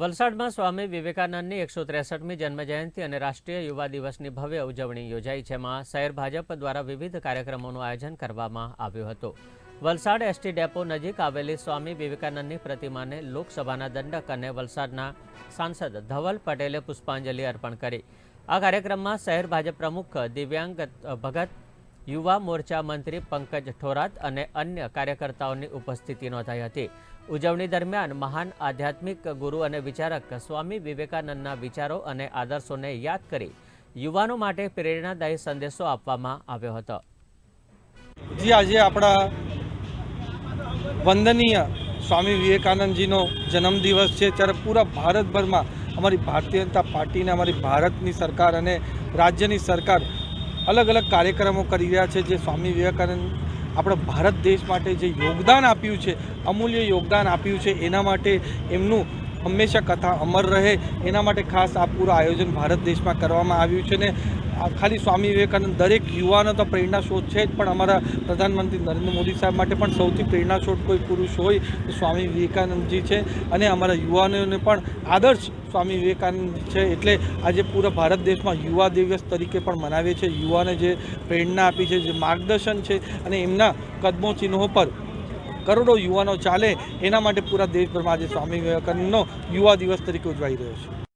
વલસાડમાં સ્વામી વિવેકાનંદની એકસો ત્રેસઠમી જન્મજયંતિ અને રાષ્ટ્રીય યુવા દિવસની ભવ્ય ઉજવણી યોજાઈ, જેમાં શહેર ભાજપ દ્વારા વિવિધ કાર્યક્રમોનું આયોજન કરવામાં આવ્યું હતું. વલસાડ એસટી ડેપો નજીક આવેલી સ્વામી વિવેકાનંદની પ્રતિમાને લોકસભાના દંડક અને વલસાડના સાંસદ ધવલ પટેલે પુષ્પાંજલિ અર્પણ કરી. આ કાર્યક્રમમાં શહેર ભાજપ પ્રમુખ દિવ્યાંગ ભગત યુવા મોરચા મંત્રી પંકજ ઠોરાત અને અન્ય કાર્યકર્તાઓની ઉપસ્થિતિ નોંધાઈ હતી. ઉજવણી દરમિયાન મહાન આધ્યાત્મિક ગુરુ અને વિચારક સ્વામી વિવેકાનંદના વિચારો અને આદર્શોને યાદ કરી યુવાનો માટે પ્રેરણાદાયી સંદેશો આપવામાં આવ્યો હતો. જી, આજે આપણા વંદનીય સ્વામી વિવેકાનંદજીનો જન્મદિવસ છે. ત્યારે પૂરા ભારતભરમાં અમારી ભારતીય જનતા પાર્ટીને, અમારી ભારતની સરકાર અને રાજ્યની સરકાર અલગ અલગ કાર્યક્રમો કરી રહ્યા છે. જે સ્વામી વિવેકાનંદ આપણા ભારત દેશ માટે જે યોગદાન આપ્યું છે, અમૂલ્ય યોગદાન આપ્યું છે, એના માટે એમનું હંમેશા કથા અમર રહે. એના માટે ખાસ આ પૂરું આયોજન ભારત દેશમાં કરવામાં આવ્યું છે ને ખાલી સ્વામી વિવેકાનંદ દરેક યુવાનો તો પ્રેરણા સ્ત્રોત છે જ, પણ અમારા પ્રધાનમંત્રી નરેન્દ્ર મોદી સાહેબ માટે પણ સૌથી પ્રેરણા સ્ત્રોત કોઈ પુરુષ હોય તો સ્વામી વિવેકાનંદજી છે. અને અમારા યુવાનોને પણ આદર્શ સ્વામી વિવેકાનંદ છે. એટલે આજે પૂરા ભારત દેશમાં યુવા દિવસ તરીકે પણ મનાવે છે યુવાને જે પ્રેરણા આપી છે, જે માર્ગદર્શન છે અને એમના કદમો ચિહ્નો પર કરોડો યુવાનો ચાલે, એના માટે પૂરા દેશભરમાં આજે સ્વામી વિવેકાનંદનો યુવા દિવસ તરીકે ઉજવાઈ રહ્યો છે.